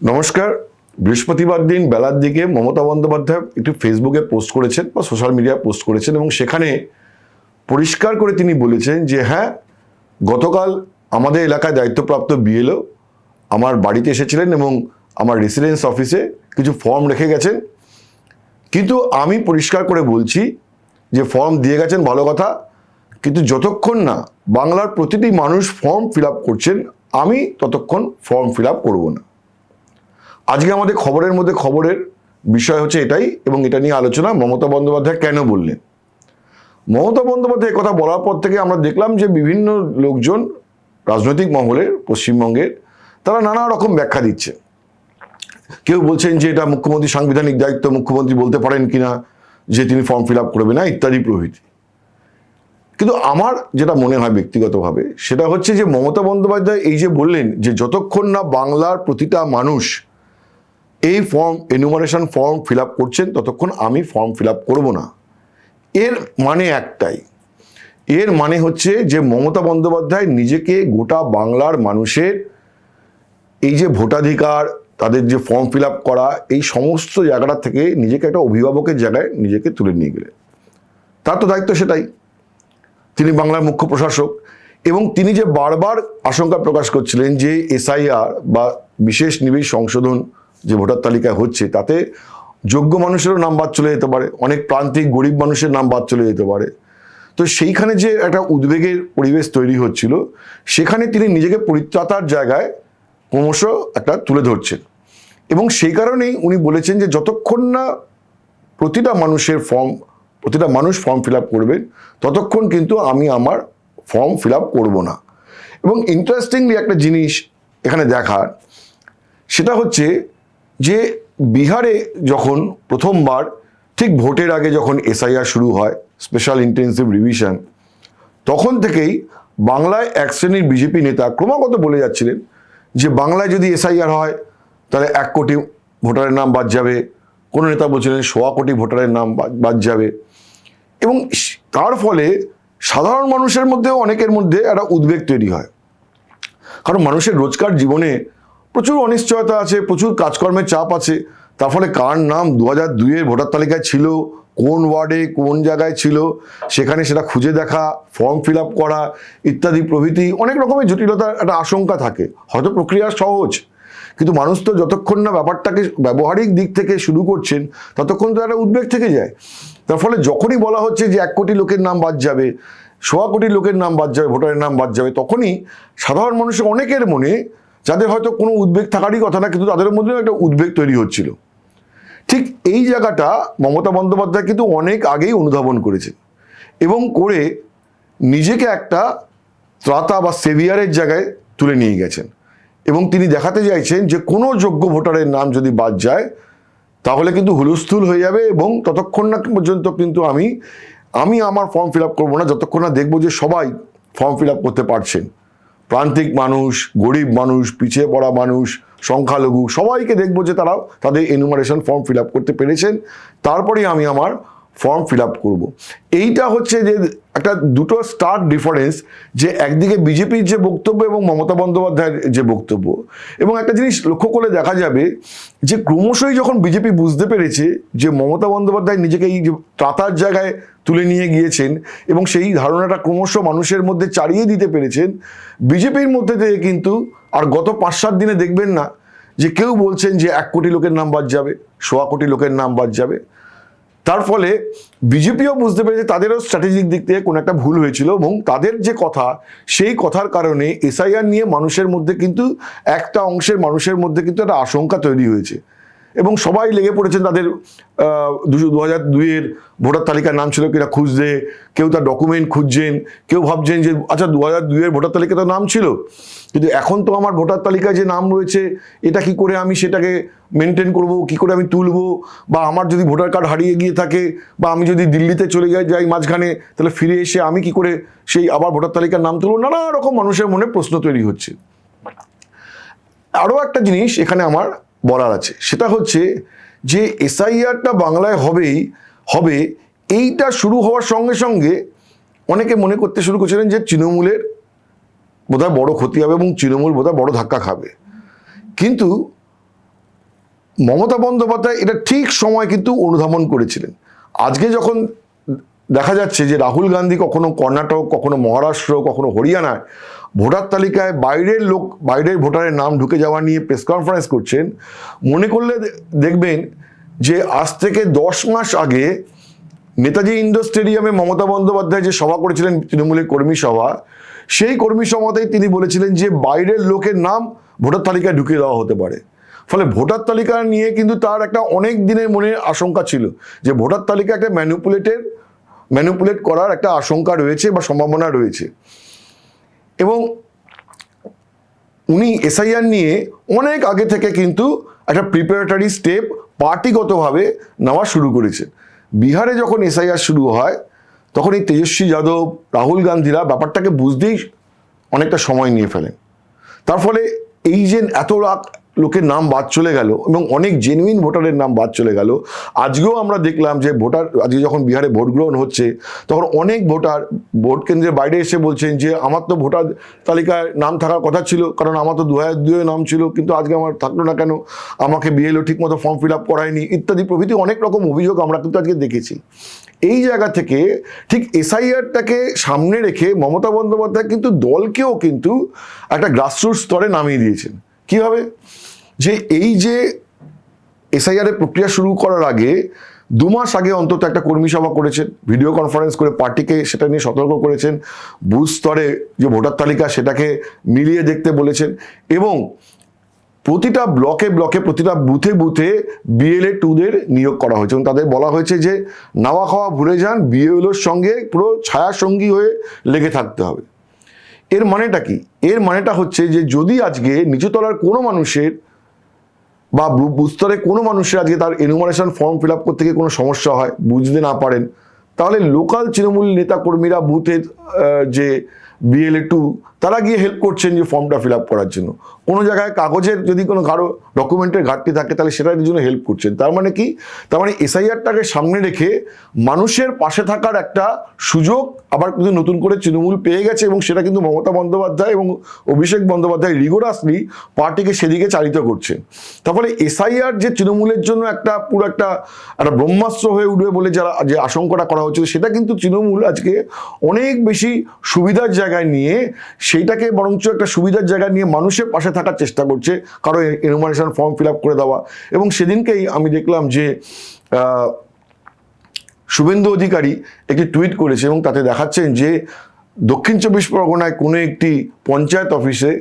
নমস্কার। বৃহস্পতিবার দিন বেলার দিকে মমতা বন্দ্যোপাধ্যায় একটি ফেসবুকে পোস্ট করেছেন বা সোশ্যাল মিডিয়ায় পোস্ট করেছেন এবং সেখানে পরিষ্কার করে তিনি বলেছেন যে হ্যাঁ গতকাল আমাদের এলাকায় দায়িত্বপ্রাপ্ত বিএলও আমার বাড়িতে এসেছিলেন এবং আমার রেসিডেন্স অফিসে কিছু ফর্ম রেখে গেছেন। কিন্তু আমি পরিষ্কার করে বলছি যে ফর্ম দিয়ে গেছেন ভালো কথা, কিন্তু যতক্ষণ না বাংলার প্রতিটি মানুষ ফর্ম ফিল করছেন, আমি ততক্ষণ ফর্ম ফিল করব না। আজকে আমাদের খবরের মধ্যে খবরের বিষয় হচ্ছে এটাই এবং এটা নিয়ে আলোচনা মমতা বন্দ্যোপাধ্যায় কেন বললেন? মমতা বন্দ্যোপাধ্যায় কথা বলার পর থেকে আমরা দেখলাম যে বিভিন্ন লোকজন রাজনৈতিক মহলের, পশ্চিমবঙ্গের, তারা নানা রকম ব্যাখ্যা দিচ্ছে। কেউ বলছেন যে এটা মুখ্যমন্ত্রী সাংবিধানিক দায়িত্ব, মুখ্যমন্ত্রী বলতে পারেন কিনা, যে তিনি ফর্ম ফিল আপ করবে না, ইত্যাদি প্রভৃতি। কিন্তু আমার যেটা মনে হয় ব্যক্তিগতভাবে, সেটা হচ্ছে যে মমতা বন্দ্যোপাধ্যায় এই যে বললেন যে যতক্ষণ না বাংলার প্রতিটা মানুষ এই form enumeration form fill up করছেন, ততক্ষণ আমি ফর্ম ফিল আপ করব না। এর মানে একটাই। এর মানে হচ্ছে যে মমতা বন্দ্যোপাধ্যায় নিজেকে গোটা বাংলার মানুষের এই যে ভোটাধিকার, তাদের যে ফর্ম ফিল আপ করা, এই সমস্ত জায়গাটা থেকে নিজেকে একটা অভিভাবকের জায়গায় নিজেকে তুলে নিয়ে গেলেন। তার তো দায়িত্ব সেটাই। তিনি বাংলার মুখ্য প্রশাসক এবং তিনি যে বারবার আশঙ্কা প্রকাশ করছিলেন যে এসআইআর বা বিশেষ নিবিড় সংশোধন যে ভোটার তালিকায় হচ্ছে, তাতে যোগ্য মানুষেরও নাম বাদ চলে যেতে পারে, অনেক প্রান্তিক গরিব মানুষের নাম বাদ চলে যেতে পারে। তো সেইখানে যে একটা উদ্বেগের পরিবেশ তৈরি হচ্ছিল, সেখানে তিনি নিজেকে পরিত্রাতার জায়গায় ক্রমশ একটা তুলে ধরছেন। এবং সেই কারণেই উনি বলেছেন যে যতক্ষণ না প্রতিটা মানুষের ফর্ম, প্রতিটা মানুষ ফর্ম ফিল আপ করবেন ততক্ষণ কিন্তু আমি আমার ফর্ম ফিল আপ করব না। এবং ইন্টারেস্টিংলি একটা জিনিস এখানে দেখার, সেটা হচ্ছে যে বিহারে যখন প্রথমবার, ঠিক ভোটের আগে যখন এসআইআর শুরু হয় স্পেশাল ইন্টেন্সিভ রিভিশন তখন থেকেই বাংলায় এক শ্রেণির বিজেপি নেতা ক্রমাগত বলে যাচ্ছিলেন যে বাংলায় যদি এসআইআর হয়, তাহলে এক কোটি ভোটারের নাম বাদ যাবে। কোনো নেতা বলছিলেন সোয়া কোটি ভোটারের নাম বাদ- যাবে। এবং তার ফলে সাধারণ মানুষের মধ্যেও অনেকের মধ্যে একটা উদ্বেগ তৈরি হয়। কারণ মানুষের রোজকার জীবনে প্রচুর অনিশ্চয়তা আছে, প্রচুর কাজকর্মের চাপ আছে। তার ফলে কার নাম দু হাজার দুইয়ের ভোটার তালিকায় ছিল, কোন ওয়ার্ডে, কোন জায়গায় ছিল, সেখানে সেটা খুঁজে দেখা, ফর্ম ফিল করা ইত্যাদি প্রভৃতি অনেক রকমের জটিলতার একটা আশঙ্কা থাকে। হয়তো প্রক্রিয়া সহজ, কিন্তু মানুষ তো যতক্ষণ না ব্যাপারটাকে ব্যবহারিক দিক থেকে শুরু করছেন, ততক্ষণ তো একটা উদ্বেগ থেকে যায়। তার ফলে যখনই বলা হচ্ছে যে এক কোটি লোকের নাম বাদ যাবে, সোয়া কোটি লোকের নাম বাদ যাবে, ভোটারের নাম বাদ যাবে, তখনই সাধারণ মানুষের অনেকের মনে যাদের হয়তো কোনো উদ্বেগ থাকারই কথা না, কিন্তু তাদের মধ্যেও একটা উদ্বেগ তৈরি হচ্ছিল। ঠিক এই জায়গাটা মমতা বন্দ্যোপাধ্যায় কিন্তু অনেক আগেই অনুধাবন করেছে এবং করে নিজেকে একটা ত্রাতা বা সেভিয়ারের জায়গায় তুলে নিয়ে গেছেন। এবং তিনি দেখাতে চাইছেন যে, কোনো যোগ্য ভোটারের নাম যদি বাদ যায়, তাহলে কিন্তু হুলস্থুল হয়ে যাবে এবং ততক্ষণ না পর্যন্ত কিন্তু আমি আমি আমার ফর্ম ফিল আপ করব না, যতক্ষণ না দেখব যে সবাই ফর্ম ফিল আপ করতে পারছেন। প্রান্তিক মানুষ, গরিব মানুষ, পিছিয়ে পড়া মানুষ, সংখ্যালঘু, সবাইকে দেখব যে তারা তাদের এনুমারেশন ফর্ম ফিল করতে পেরেছেন। তারপরেই আমি আমার ফর্ম ফিল আপ করব। এইটা হচ্ছে যে একটা দুটো স্টার্ট ডিফারেন্স যে একদিকে বিজেপির যে বক্তব্য এবং মমতা বন্দ্যোপাধ্যায়ের যে বক্তব্য। এবং একটা জিনিস লক্ষ্য করলে দেখা যাবে যে ক্রমশই যখন বিজেপি বুঝতে পেরেছে যে মমতা বন্দ্যোপাধ্যায় নিজেকে এই যে ত্রাতার জায়গায় তুলে নিয়ে গিয়েছেন এবং সেই ধারণাটা ক্রমশ মানুষের মধ্যে চারিয়ে দিতে পেরেছেন। বিজেপির মধ্যে থেকে কিন্তু আর গত পাঁচ সাত দিনে দেখবেন না যে কেউ বলছেন যে এক কোটি লোকের নাম বাদ যাবে, সোয়া কোটি লোকের নাম বাদ যাবে। তার ফলে বিজেপিও বুঝতে পেরেছে তাদেরও স্ট্র্যাটেজিক দিক থেকে কোনো একটা ভুল হয়েছিল এবং তাদের যে কথা, সেই কথার কারণে এসআইআর নিয়ে মানুষের মধ্যে কিন্তু একটা অংশের মানুষের মধ্যে কিন্তু একটা আশঙ্কা তৈরি হয়েছে। এবং সবাই লেগে পড়েছেন তাদের দুশো দু হাজার দুইয়ের ভোটার তালিকার নাম ছিল কিনা খুঁজতে, কেউ তার ডকুমেন্ট খুঁজছেন, কেউ ভাবছেন যে আচ্ছা দু হাজার দুইয়ের ভোটার তালিকা তো নাম ছিল, কিন্তু এখন তো আমার ভোটার তালিকায় যে নাম রয়েছে, এটা কি করে আমি সেটাকে মেনটেন করব, কি করে আমি তুলবো, বা আমার যদি ভোটার কার্ড হারিয়ে গিয়ে থাকে, বা আমি যদি দিল্লিতে চলে যাই যাই মাঝখানে, তাহলে ফিরে এসে আমি কি করে সেই আবার ভোটার তালিকার নাম তুলবো? নানা রকম মানুষের মনে প্রশ্ন তৈরি হচ্ছে। আরও একটা জিনিস এখানে আমার বলার আছে। সেটা হচ্ছে যে এসআইআরটা বাংলায় হবেই, হবে এইটা শুরু হওয়ার সঙ্গে সঙ্গে অনেকে মনে করতে শুরু করছিলেন যে তৃণমূলের বোধহয় বড় ক্ষতি হবে এবং তৃণমূল বোধহয় বড় ধাক্কা খাবে। কিন্তু মমতা বন্দ্যোপাধ্যায় এটা ঠিক সময় কিন্তু অনুধাবন করেছিলেন। আজকে যখন দেখা যাচ্ছে যে রাহুল গান্ধী কখনো কর্ণাটক, কখনো মহারাষ্ট্র, কখনো হরিয়ানায় ভোটার তালিকায় বাইরের লোক, বাইরের ভোটারের নাম ঢুকে যাওয়া নিয়ে প্রেস কনফারেন্স করছেন। মনে করলে দেখবেন যে আজ থেকে দশ মাস আগে নেতাজি ইন্ডোর স্টেডিয়ামে মমতা বন্দ্যোপাধ্যায় যে সভা করেছিলেন তৃণমূলের কর্মী সভা, সেই কর্মী সভাতেই তিনি বলেছিলেন যে বাইরের লোকের নাম ভোটার তালিকায় ঢুকিয়ে দেওয়া হতে পারে। ফলে ভোটার তালিকা নিয়ে কিন্তু তার একটা অনেক দিনের মনে আশঙ্কা ছিল যে ভোটার তালিকা একটা ম্যানুপুলেটের ম্যানুপুলেট করার একটা আশঙ্কা রয়েছে বা সম্ভাবনা রয়েছে। এবং উনি এসআইআর নিয়ে অনেক আগে থেকে কিন্তু একটা প্রিপারেটারি স্টেপ পার্টিগতভাবে নেওয়া শুরু করেছে। বিহারে যখন এসআইআর শুরু হয়, তখন এই তেজস্বী যাদব, রাহুল গান্ধীরা ব্যাপারটাকে বুঝতেই অনেকটা সময় নিয়ে ফেলেন। তার ফলে এই যে এত লোকের নাম বাদ চলে গেল এবং অনেক জেনুইন ভোটারের নাম বাদ চলে গেল। আজকেও আমরা দেখলাম যে ভোটার, আজকে যখন বিহারে ভোট গ্রহণ হচ্ছে, তখন অনেক ভোটার ভোট কেন্দ্রের বাইরে এসে বলছেন যে, আমার তো ভোটার তালিকায় নাম থাকার কথা ছিল, কারণ আমার তো দু হাজার দুয়ে নাম ছিল, কিন্তু আজকে আমার থাকল না কেন? আমাকে বিএলও ঠিক মতো ফর্ম ফিল আপ করায়নি, ইত্যাদি প্রভৃতি অনেক রকম অভিযোগ আমরা কিন্তু আজকে দেখেছি। এই জায়গা থেকে ঠিক এসআইআরটাকে সামনে রেখে মমতা বন্দ্যোপাধ্যায় কিন্তু দলকেও কিন্তু একটা গ্রাসরুট স্তরে নামিয়ে দিয়েছেন। কীভাবে? যে এই যে এসআইআর এর প্রক্রিয়া শুরু করার আগে দু মাস আগে অন্তত একটা কর্মী সভা করেছেন ভিডিও কনফারেন্স করে পার্টিকে সেটা নিয়ে সতর্ক করেছেন, বুথ স্তরে যে ভোটার তালিকা সেটাকে মিলিয়ে দেখতে বলেছেন এবং প্রতিটা ব্লকে ব্লকে প্রতিটা বুথে বুথে বিএলএ টুদের নিয়োগ করা হয়েছে এবং তাদের বলা হয়েছে যে নাওয়া খাওয়া ভুলে যান বিএলওর সঙ্গে পুরো ছায়া সঙ্গী হয়ে লেগে থাকতে হবে। এর মানেটা কি? এর মানেটা হচ্ছে যে যদি আজকে নিচুতলার কোনো মানুষের বা বুস্তরে কোনো মানুষের আজকে তার এনুমারেশন ফর্ম ফিল আপ করতে গিয়ে কোনো সমস্যা হয়, বুঝতে না পারেন, তাহলে লোকাল তৃণমূল নেতাকর্মীরা বুথের যে বিএলএ টু তারা গিয়ে হেল্প করছেন যে ফর্মটা ফিল আপ করার জন্য। কোনো জায়গায় কাগজের যদি কোনো কারও ডকুমেন্টের ঘাটতি থাকে, তাহলে সেটার জন্য হেল্প করছেন। তার মানে কি? তার মানে এসআইআরটাকে সামনে রেখে মানুষের পাশে থাকার একটা সুযোগ আবার কিন্তু নতুন করে তৃণমূল পেয়ে গেছে এবং সেটা কিন্তু মমতা বন্দ্যোপাধ্যায় এবং অভিষেক বন্দ্যোপাধ্যায় রিগোরাসলি পার্টিকে সেদিকে চালিত করছে। তার ফলে এসআইআর যে তৃণমূলের জন্য একটা পুরো একটা একটা ব্রহ্মাস্ত্র হয়ে উঠবে বলে যারা, যে আশঙ্কাটা করা হচ্ছে, সেটা কিন্তু তৃণমূল আজকে অনেক বেশি সুবিধার জায়গায় নিয়ে সেইটাকে বরঞ্চ একটা সুবিধার জায়গা নিয়ে মানুষের পাশে থাকার চেষ্টা করছে কারও এনুমারেশন ফর্ম ফিল করে দেওয়া। এবং সেদিনকেই আমি দেখলাম যে শুভেন্দু অধিকারী একটি টুইট করেছে এবং তাতে দেখাচ্ছেন যে, দক্ষিণ চব্বিশ পরগনায় কোনো একটি পঞ্চায়েত অফিসে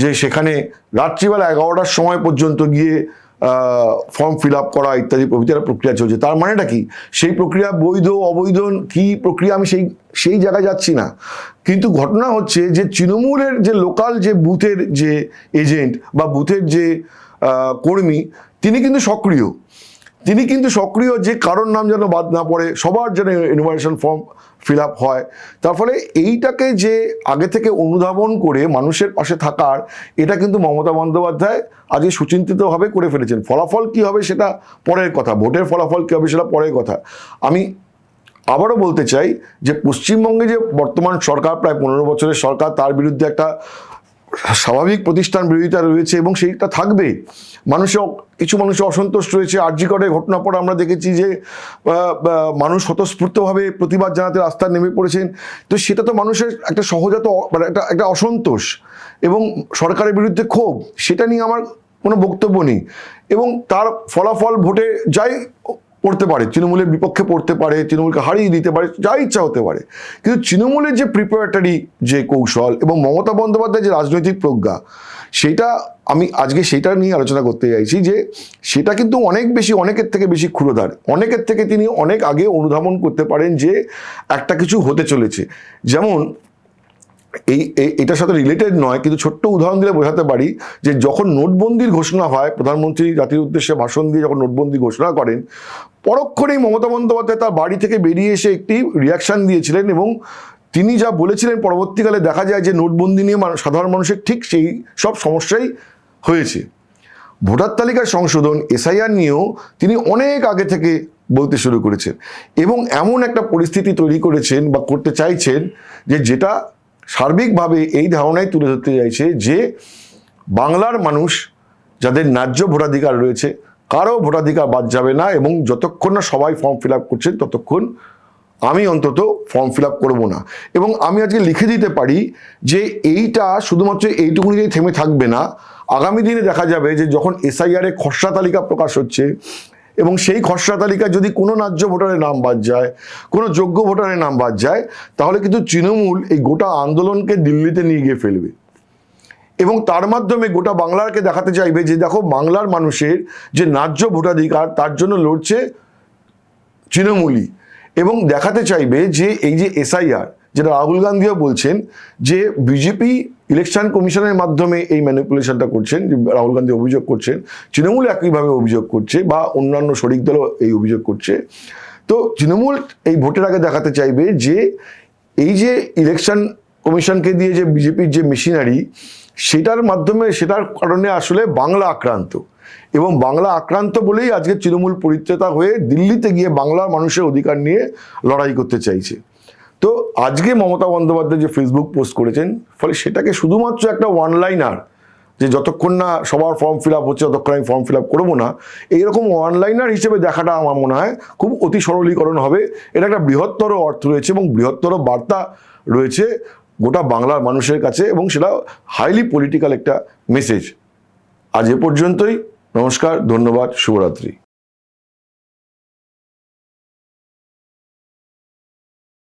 যে সেখানে রাত্রিবেলা এগারোটার সময় পর্যন্ত গিয়ে ফর্ম ফিল আপ করা ইত্যাদি প্রভৃতি একটা প্রক্রিয়া চলছে। তার মানেটা কি? সেই প্রক্রিয়া বৈধ, অবৈধ, কি প্রক্রিয়া? আমি সেই সেই জায়গায় যাচ্ছি না। কিন্তু ঘটনা হচ্ছে যে তৃণমূলের যে লোকাল যে বুথের যে এজেন্ট বা বুথের যে কর্মী, তিনি কিন্তু সক্রিয়। তিনি কিন্তু সক্রিয়, যে কারোর নাম যেন বাদ না পড়ে, সবার যেন ইনভাইটেশন ফর্ম ফিল আপ হয়। তার ফলে এইটাকে যে আগে থেকে অনুধাবন করে মানুষের পাশে থাকার, এটা কিন্তু মমতা বন্দ্যোপাধ্যায় আজকে সুচিন্তিতভাবে করে ফেলেছেন। ফলাফল কি হবে সেটা পরের কথা, ভোটের ফলাফল কী হবে সেটা পরের কথা। আমি আবারও বলতে চাই যে পশ্চিমবঙ্গে যে বর্তমান সরকার, প্রায় পনেরো বছরের সরকার, তার বিরুদ্ধে একটা স্বাভাবিক প্রতিষ্ঠান বিরোধিতা রয়েছে এবং সেইটা থাকবে। মানুষের কিছু মানুষের অসন্তোষ রয়েছে। আর্যিকরের ঘটনা পর আমরা দেখেছি যে মানুষ স্বতঃস্ফূর্তভাবে প্রতিবাদ জানাতে রাস্তায় নেমে পড়েছেন। তো সেটা তো মানুষের একটা সহজাত মানে একটা একটা অসন্তোষ এবং সরকারের বিরুদ্ধে ক্ষোভ, সেটা নিয়ে আমার কোনো বক্তব্য নেই। এবং তার ফলাফল ভোটে যাই পড়তে পারে, তৃণমূলের বিপক্ষে পড়তে পারে, তৃণমূলকে হারিয়ে দিতে পারে যা ইচ্ছা হতে পারে। কিন্তু তৃণমূলের যে প্রিপারেটারি যে কৌশল এবং মমতা বন্দ্যোপাধ্যায়ের যে রাজনৈতিক প্রজ্ঞা, সেটা আমি আজকে সেটা নিয়ে আলোচনা করতে চাইছি যে সেটা কিন্তু অনেক বেশি, অনেকের থেকে বেশি ক্ষুরোধার অনেকের থেকে তিনি অনেক আগে অনুধাবন করতে পারেন যে একটা কিছু হতে চলেছে। যেমন এই এটার সাথে রিলেটেড নয়, কিন্তু ছোট্ট উদাহরণ দিলে বোঝাতে পারি যে যখন নোটবন্দির ঘোষণা হয়, প্রধানমন্ত্রী জাতির উদ্দেশ্যে ভাষণ দিয়ে যখন নোটবন্দি ঘোষণা করেন, পরক্ষণেই মমতা বন্দ্যোপাধ্যায় তার বাড়ি থেকে বেরিয়ে এসে একটি রিয়াকশন দিয়েছিলেন এবং তিনি যা বলেছিলেন পরবর্তীকালে দেখা যায় যে নোটবন্দি নিয়ে সাধারণ মানুষের ঠিক সেই সব সমস্যাই হয়েছে। ভোটার তালিকার সংশোধন এসআইআর নিয়েও তিনি অনেক আগে থেকে বলতে শুরু করেছেন এবং এমন একটা পরিস্থিতি তৈরি করেছেন বা করতে চাইছেন যে যেটা সার্বিকভাবে এই ধারণাই তুলে ধরতে চাইছে যে বাংলার মানুষ যাদের ন্যায্য ভোটাধিকার রয়েছে কারও ভোটাধিকার বাদ যাবে না এবং যতক্ষণ না সবাই ফর্ম ফিল আপ করছেন, ততক্ষণ আমি অন্তত ফর্ম ফিল আপ করব না। এবং আমি আজকে লিখে দিতে পারি যে এইটা শুধুমাত্র এইটুকুনিতেই থেমে থাকবে না। আগামী দিনে দেখা যাবে যে যখন এসআইআর এ খসড়া তালিকা প্রকাশ হচ্ছে এবং সেই খসড়া তালিকায় যদি কোনো ন্যায্য ভোটারের নাম বাদ যায়, কোনো যোগ্য ভোটারের নাম বাদ যায়, তাহলে কিন্তু তৃণমূল এই গোটা আন্দোলনকে দিল্লিতে নিয়ে গিয়ে ফেলবে। এবং তার মাধ্যমে গোটা বাংলারকে দেখাতে চাইবে যে, দেখো, বাংলার মানুষের যে ন্যায্য ভোটাধিকার, তার জন্য লড়ছে তৃণমূলই। এবং দেখাতে চাইবে যে, এই যে এসআইআর, যেটা রাহুল গান্ধীও বলছেন, যে বিজেপি ইলেকশন কমিশনের মাধ্যমে এই ম্যানিপুলেশনটা করছেন, যে রাহুল গান্ধী অভিযোগ করছেন, তৃণমূল একইভাবে অভিযোগ করছে বা অন্যান্য শরিক দলও এই অভিযোগ করছে। তো তৃণমূল এই ভোটের আগে দেখাতে চাইবে যে এই যে ইলেকশন কমিশনকে দিয়ে যে বিজেপির যে মেশিনারি, সেটার মাধ্যমে, সেটার কারণে আসলে বাংলা আক্রান্ত। এবং বাংলা আক্রান্ত বলেই আজকে তৃণমূল পরিত্রেতা হয়ে দিল্লিতে গিয়ে বাংলার মানুষের অধিকার নিয়ে লড়াই করতে চাইছে। তো আজকে মমতা বন্দ্যোপাধ্যায় যে ফেসবুক পোস্ট করেছেন, ফলে সেটাকে শুধুমাত্র একটা ওয়ান লাইনার যে যতক্ষণ না সবার ফর্ম ফিল আপ হচ্ছে, ততক্ষণ আমি ফর্ম ফিল আপ করব না, এইরকম ওয়ান লাইনার হিসেবে দেখাটা আমার মনে হয় খুব অতি সরলীকরণ হবে। এটা একটা বৃহত্তর অর্থ রয়েছে এবং বৃহত্তর বার্তা রয়েছে গোটা বাংলার মানুষের কাছে এবং সেটা হাইলি পলিটিক্যাল একটা মেসেজ আজ এ পর্যন্তই, নমস্কার, ধন্যবাদ, শুভরাত্রি।